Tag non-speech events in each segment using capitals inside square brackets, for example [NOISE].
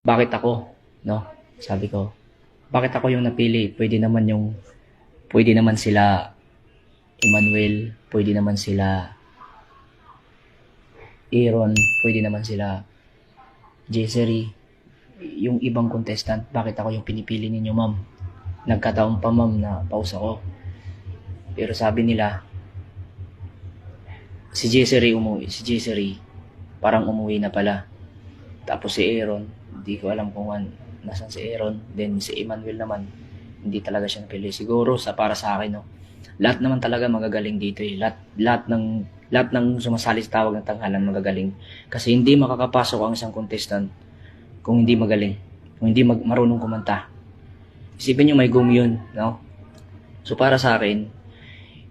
bakit ako, no? Sabi ko, bakit ako yung napili? Pwede naman yung, pwede naman sila Emmanuel, pwede naman sila Aaron, pwede naman sila Jessery, yung ibang contestant, bakit ako yung pinipili ninyo, ma'am? Nagkataon pa, ma'am, na pause ako. Pero sabi nila, si Jessery umuwi, si Jessery, parang umuwi na pala. Tapos si Aaron, hindi ko alam kung an, nasan si Aaron. Then si Emmanuel naman, hindi talaga siya napili. Siguro sa para sa akin, no. Lahat naman talaga magagaling dito eh. Lahat, lahat ng lahat ng sumasali sa tawag ng tanghalan magagaling. Kasi hindi makakapasok ang isang contestant kung hindi magaling. Kung hindi mag, marunong kumanta. Isipin nyo may gum yun, no? So para sa akin,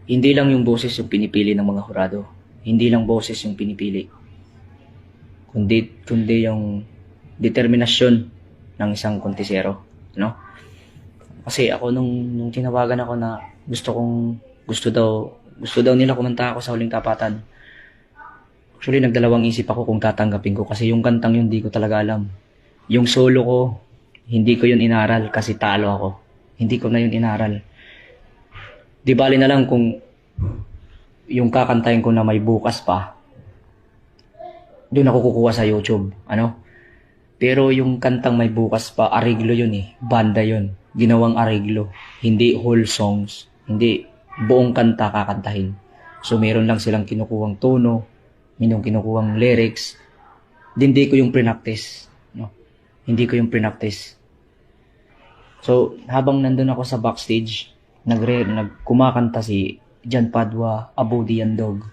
hindi lang yung boses yung pinipili ng mga hurado. Hindi lang boses yung pinipili. Kundi, kundi yung determinasyon ng isang kontisero. No? Kasi ako nung, nung tinawagan ako na gusto kong, gusto daw, gusto daw nila kumanta ako sa huling tapatan. Actually, nagdalawang isip ako kung tatanggapin ko kasi yung kantang yun, di ko talaga alam. Yung solo ko, hindi ko yun inaral kasi talo ako. Hindi ko na yun inaral. Di bali na lang kung yung kakantahin ko na may bukas pa, doon ako kukuha sa YouTube. Ano? Pero yung kantang may bukas pa, ariglo yun eh. Banda yun. Ginawang ariglo. Hindi whole songs. Hindi buong kanta kakantahin. So meron lang silang kinukuhang tono, minong kinukuhang lyrics. Hindi ko yung pre-practice. No? Hindi ko yung pre-practice. So, habang nandun ako sa backstage, nagre nagkumakanta si Jan Padua, Abodi Yandog,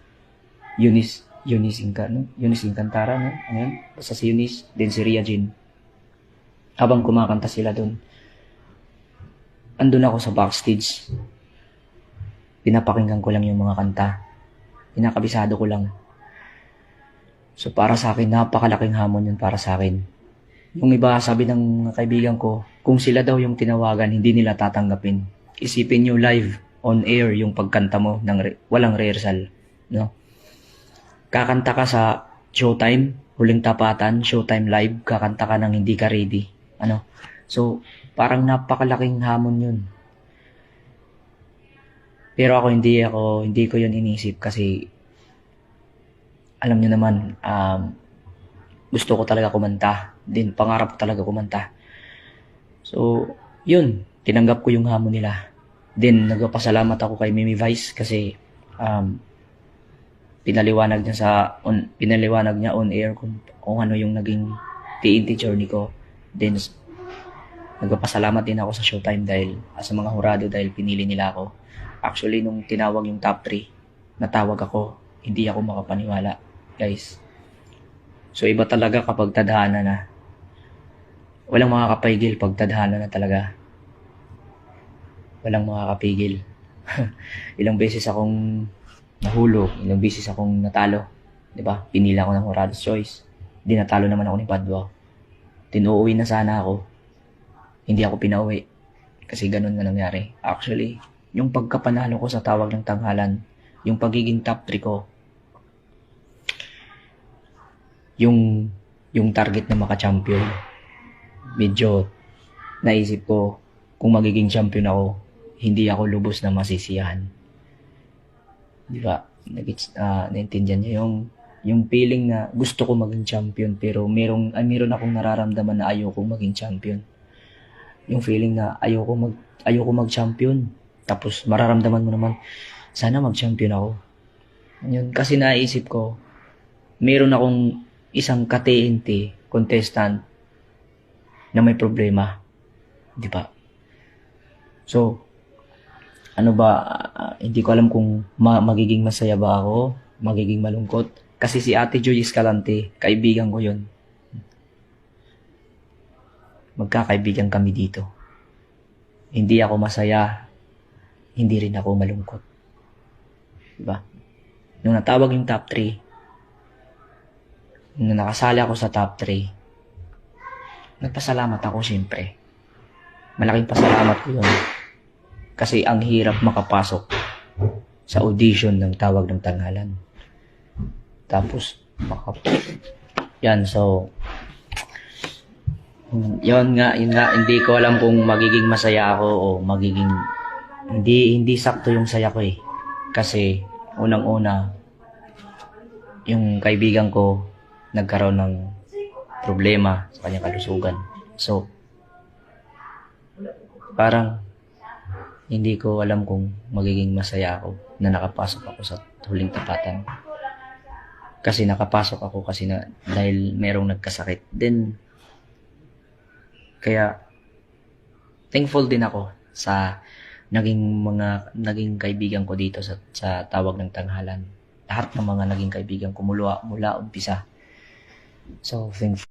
Eunice, Eunice Inca, no? Eunice Incantara, no? Yun? Basta si Eunice, then si Ria Jean. Habang kumakanta sila dun, andun ako sa backstage. Pinapakinggan ko lang yung mga kanta. Pinakabisado ko lang. So para sa akin, napakalaking hamon yun para sa akin. Yung iba, sabi ng kaibigan ko, kung sila daw yung tinawagan, hindi nila tatanggapin. Isipin nyo live, on air, yung pagkanta mo, ng re- walang rehearsal. No? Kakanta ka sa showtime, huling tapatan, showtime live, kakanta ka nang hindi ka ready. Ano? So, parang napakalaking hamon yun. Pero ako hindi ako, hindi ko yun inisip kasi alam niyo naman, um, gusto ko talaga kumanta. Din, pangarap ko talaga kumanta. So, yun. Tinanggap ko yung hamon nila. Then, nagpapasalamat ako kay Mimi Vice kasi um, pinaliwanag niya sa on, pinaliwanag niya on air kung, kung ano yung naging TNT journey ko. Then, nagpapasalamat din ako sa Showtime dahil ah, sa mga hurado dahil pinili nila ako. Actually, nung tinawag yung top 3, natawag ako. Hindi ako makapaniwala, guys. So, iba talaga kapag tadhana na. Walang makakapigil pag tadhana na talaga. Walang makakapigil. [LAUGHS] ilang beses akong nahulog, ilang beses akong natalo. 'Di ba? Pinila ko ng Horado's Choice. Di natalo naman ako ni Padua. Tinuuwi na sana ako. Hindi ako pinauwi. Kasi ganun nga nangyari. Actually, yung pagkapanalo ko sa tawag ng tanghalan, yung pagiging top 3 ko, yung yung target na maka-champion, medyo naisip ko kung magiging champion ako, hindi ako lubos na masisiyahan. Di ba? Nagits, ah, naintindihan niyo yung yung feeling na gusto ko maging champion pero merong ay meron akong nararamdaman na ayoko maging champion. Yung feeling na ayoko mag ayoko mag-champion. Tapos mararamdaman mo naman sana mag-champion ako. Yun kasi naisip ko meron akong isang ka-TNT contestant na may problema. Di ba? So, ano ba, ah, hindi ko alam kung ma- magiging masaya ba ako, magiging malungkot. Kasi si Ate Joy Escalante, kaibigan ko yun. Magkakaibigan kami dito. Hindi ako masaya, hindi rin ako malungkot. Diba? Nung natawag yung top 3, nung nakasali ako sa top 3, nagpasalamat ako siyempre. Malaking pasalamat ko yun. Kasi ang hirap makapasok sa audition ng tawag ng tanghalan. Tapos, maka... Yan, so... Yun nga, yun nga, hindi ko alam kung magiging masaya ako o magiging hindi hindi sakto yung saya ko eh. Kasi unang-una yung kaibigan ko nagkaroon ng problema sa kanyang kalusugan. So parang hindi ko alam kung magiging masaya ako na nakapasok ako sa huling tapatan. Kasi nakapasok ako kasi na dahil merong nagkasakit. Then kaya thankful din ako sa naging mga naging kaibigan ko dito sa sa tawag ng tanghalan. Lahat ng mga naging kaibigan ko mula mula umpisa. So thankful